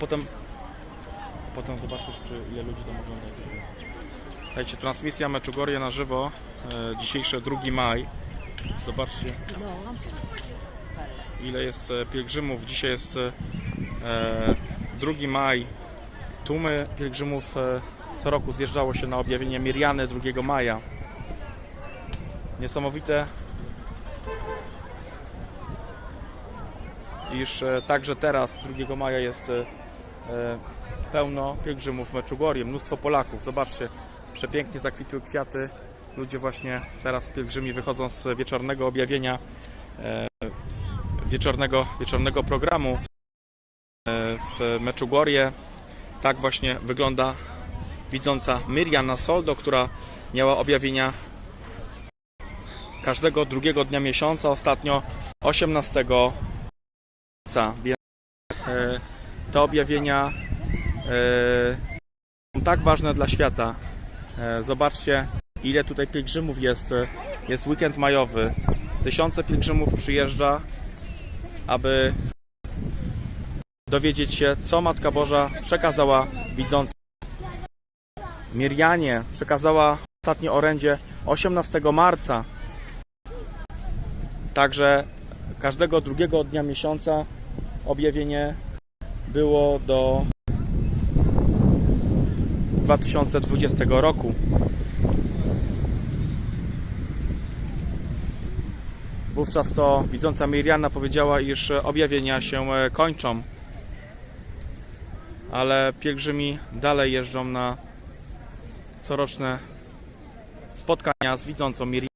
potem, potem zobaczysz, czy ile ludzi tam ogląda. Słuchajcie, transmisja meczu Gorie na żywo, e, dzisiejszy 2 maj. Zobaczcie, ile jest e, pielgrzymów. Dzisiaj jest e, e, 2 maj. Tłumy pielgrzymów e, co roku zjeżdżało się na objawienie Miriany 2 maja. Niesamowite, iż także teraz 2 maja jest pełno pielgrzymów w Meczugorje, mnóstwo Polaków. Zobaczcie, przepięknie zakwitły kwiaty. Ludzie właśnie teraz pielgrzymi wychodzą z wieczornego objawienia, e, wieczornego, wieczornego programu e, w Meczugorje. Tak właśnie wygląda widząca Miriana Soldo, która miała objawienia każdego drugiego dnia miesiąca, ostatnio 18 marca. Więc e, te objawienia e, są tak ważne dla świata. E, zobaczcie, ile tutaj pielgrzymów jest. Jest weekend majowy. Tysiące pielgrzymów przyjeżdża, aby dowiedzieć się, co Matka Boża przekazała widzącym. Mirianie przekazała ostatnie orędzie 18 marca. Także każdego drugiego dnia miesiąca objawienie było do 2020 roku. Wówczas to widząca Miriana powiedziała, iż objawienia się e, kończą, ale pielgrzymi dalej jeżdżą na coroczne spotkania z widzącą Mirianą.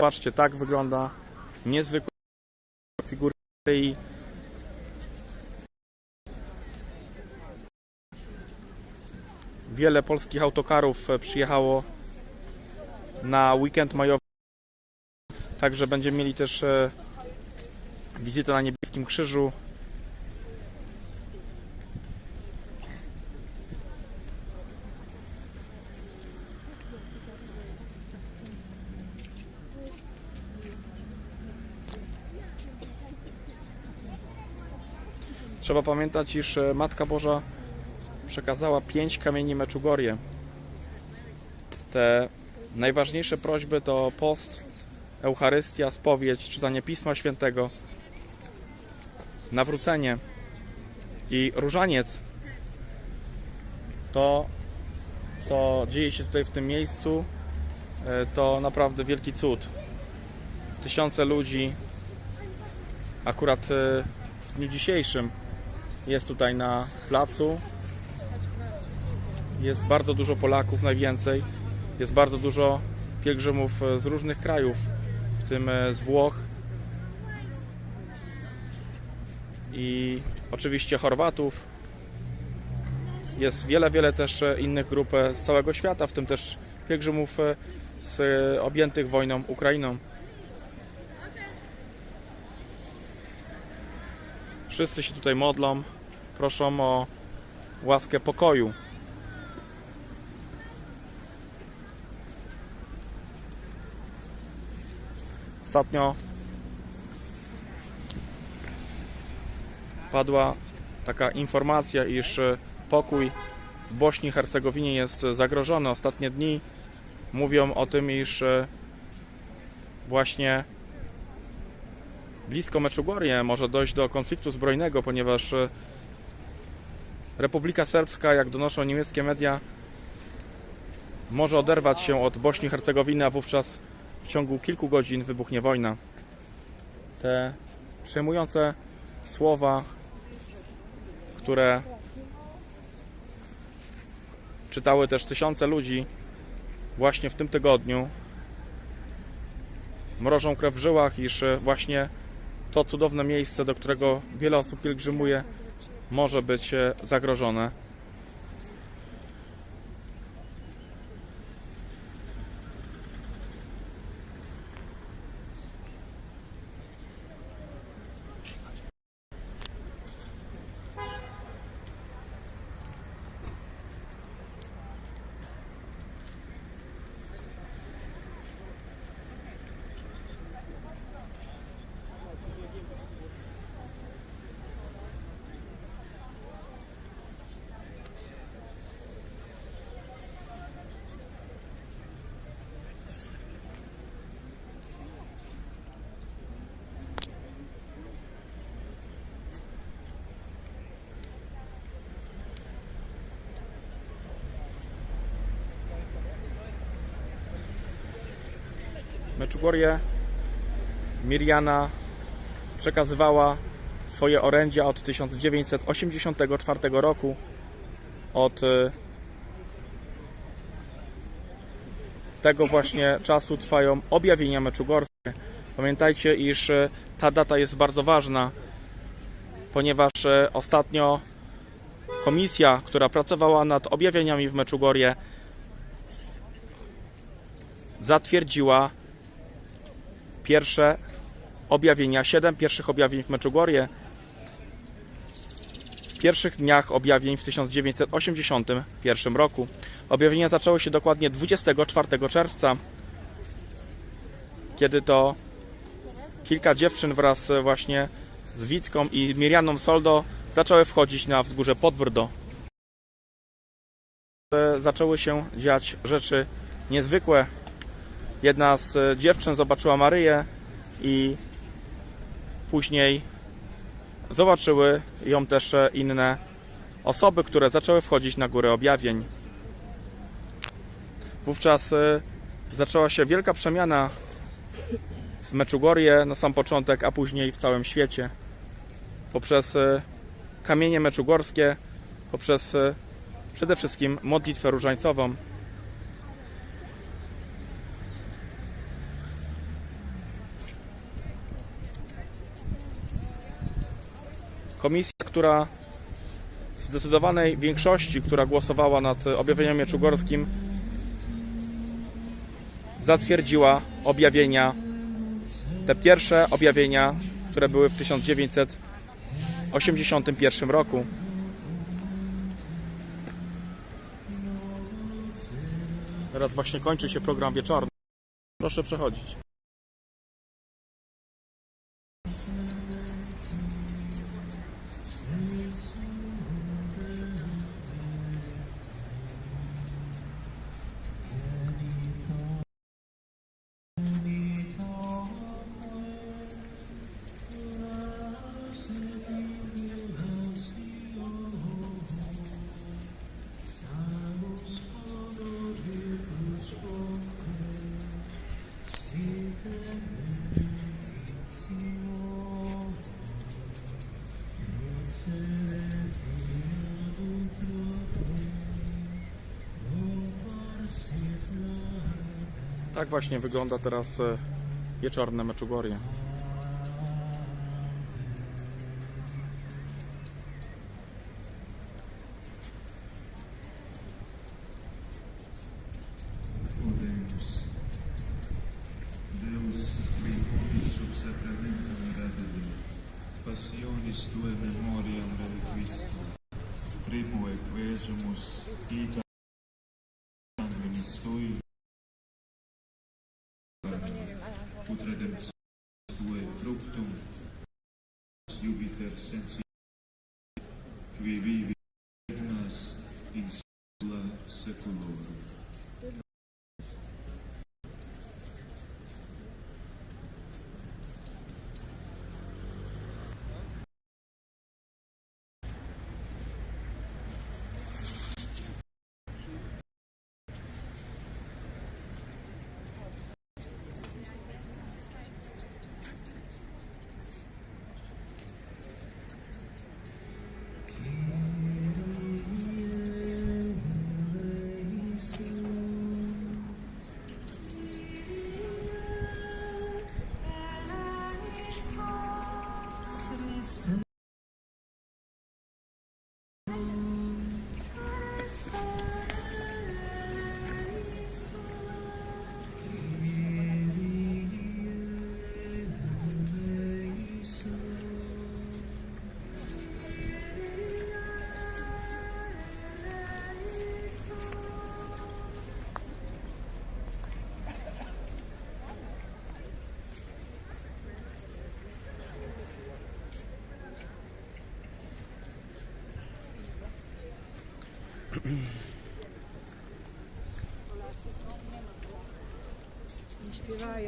Zobaczcie, tak wygląda niezwykła figura i wiele polskich autokarów e, przyjechało na weekend majowy. Także będziemy mieli też e, wizytę na Niebieskim Krzyżu. Trzeba pamiętać, iż e, Matka Boża przekazała pięć kamieni Meczugorje. Te najważniejsze prośby to post, Eucharystia, spowiedź, czytanie Pisma Świętego, nawrócenie i różaniec. To, co dzieje się tutaj w tym miejscu, e, to naprawdę wielki cud. Tysiące ludzi, akurat e, w dniu dzisiejszym, jest tutaj na placu. Jest bardzo dużo Polaków, najwięcej. Jest bardzo dużo pielgrzymów e, z różnych krajów, w tym e, z Włoch i oczywiście Chorwatów. Jest wiele, wiele też e, innych grup z całego świata, w tym też pielgrzymów z objętych wojną Ukrainą. Wszyscy się tutaj modlą, proszą o łaskę pokoju. Ostatnio padła taka informacja, iż pokój w Bośni i Hercegowinie jest zagrożony. Ostatnie dni mówią o tym, iż właśnie blisko Meczugorje może dojść do konfliktu zbrojnego, ponieważ Republika Serbska, jak donoszą niemieckie media, może oderwać się od Bośni i Hercegowiny, a wówczas w ciągu kilku godzin wybuchnie wojna. Te przejmujące słowa, które czytały też tysiące ludzi właśnie w tym tygodniu, mrożą krew w żyłach, iż właśnie to cudowne miejsce, do którego wiele osób pielgrzymuje, może być e, zagrożone. Meczugorje Miriana przekazywała swoje orędzia od 1984 roku. Od y, tego właśnie czasu trwają objawienia meczugorskie. Pamiętajcie, iż y, ta data jest bardzo ważna, ponieważ y, ostatnio komisja, która pracowała nad objawieniami w Meczugorje, zatwierdziła pierwsze objawienia, siedem pierwszych objawień w Meczugorje w pierwszych dniach objawień w 1981 roku. Objawienia zaczęły się dokładnie 24 czerwca, kiedy to kilka dziewczyn wraz właśnie z Wicką i Mirianą Soldo zaczęły wchodzić na wzgórze Podbrdo. E, Zaczęły się dziać rzeczy niezwykłe. Jedna z e, dziewczyn zobaczyła Maryję i później zobaczyły ją też e, inne osoby, które zaczęły wchodzić na górę objawień. Wówczas e, zaczęła się wielka przemiana w Meczugorje na sam początek, a później w całym świecie. Poprzez kamienie meczugorskie, poprzez przede wszystkim modlitwę różańcową. Komisja, która w zdecydowanej większości, która głosowała nad objawieniem mieczugorskim, zatwierdziła objawienia, te pierwsze objawienia, które były w 1981 roku. Teraz właśnie kończy się program wieczorny. Proszę przechodzić. Tak właśnie wygląda teraz e, wieczorne Meczugorje.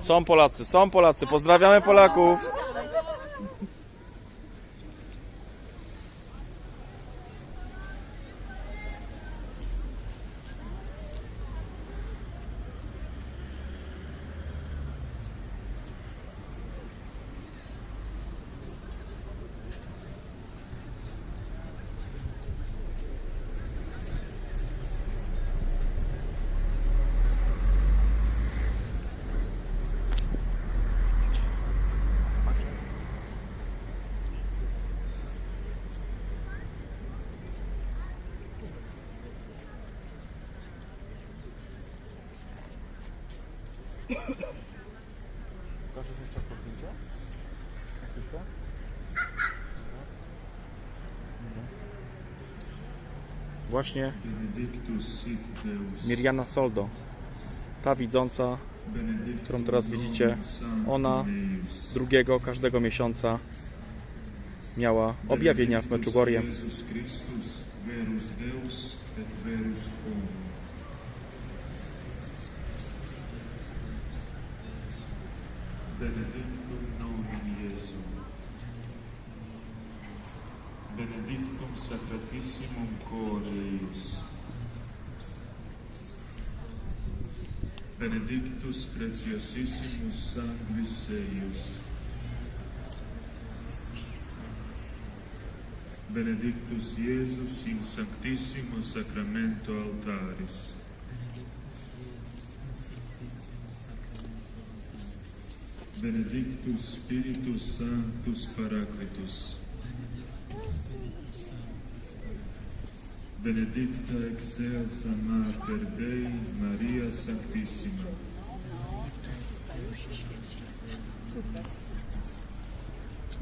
Są Polacy, są Polacy. Pozdrawiamy Polaków. Pokażesz jeszcze co zdjęcia? Chwilkę? Właśnie. Miriana Soldo, ta widząca którą teraz widzicie, ona drugiego każdego miesiąca miała objawienia w Meczugorje. benedictum nomen Iesum. Benedictum sacratissimum core eius. Benedictus preciosissimus sanguis eius. Benedictus Iesus in sanctissimo sacramento altaris. Benedictus Spiritus Sanctus Paracletus. Benedicta excelsa Mater Dei Maria Sanctissima.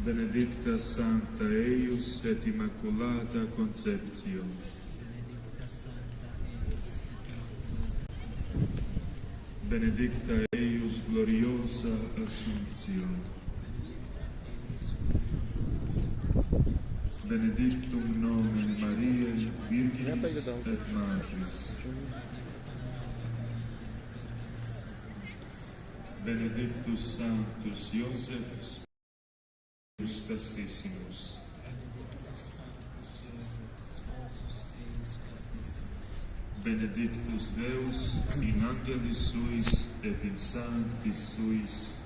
Benedicta Sancta Eius et Immaculata Conceptio. Benedicta Eius gloriosa assumptio. Benedictum nomen Mariae, Virginis et Magis. Benedictus Sanctus Iosef, Spiritus Castissimus. Benedictus Deus in angelis suis et in sanctis suis.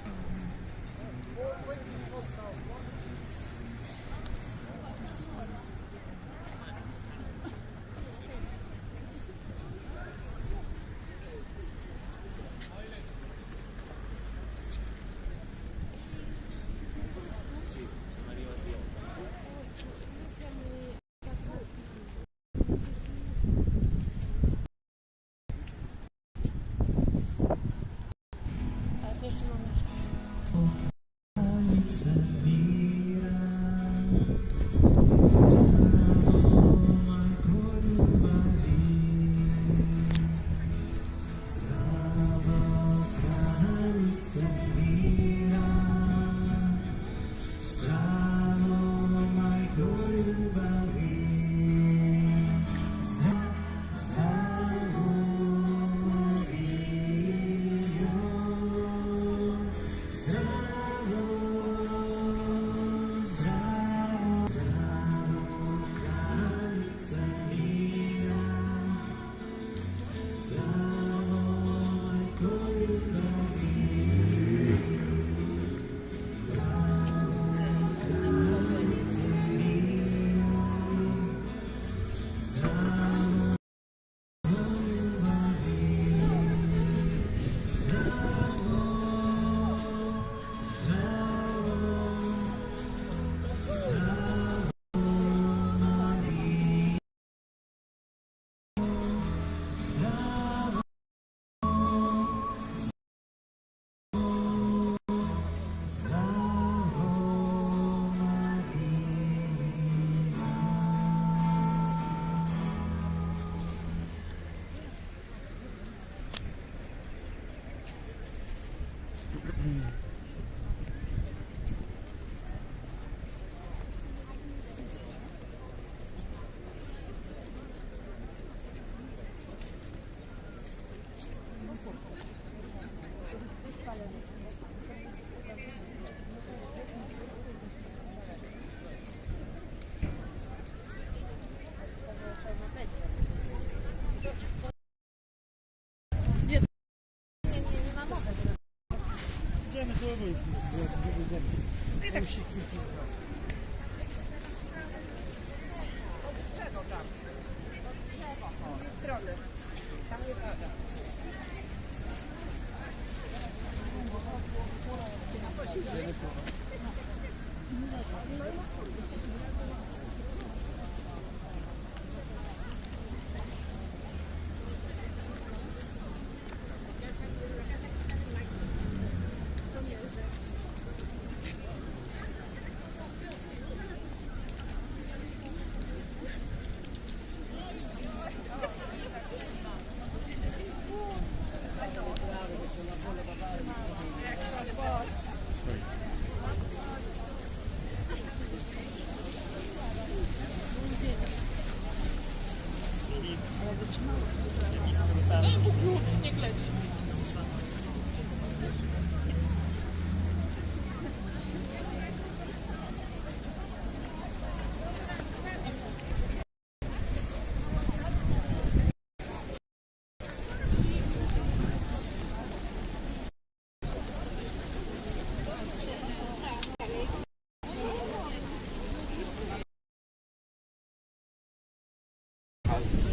Bierzemy to obojętnie. Nie tak się kłócić. house.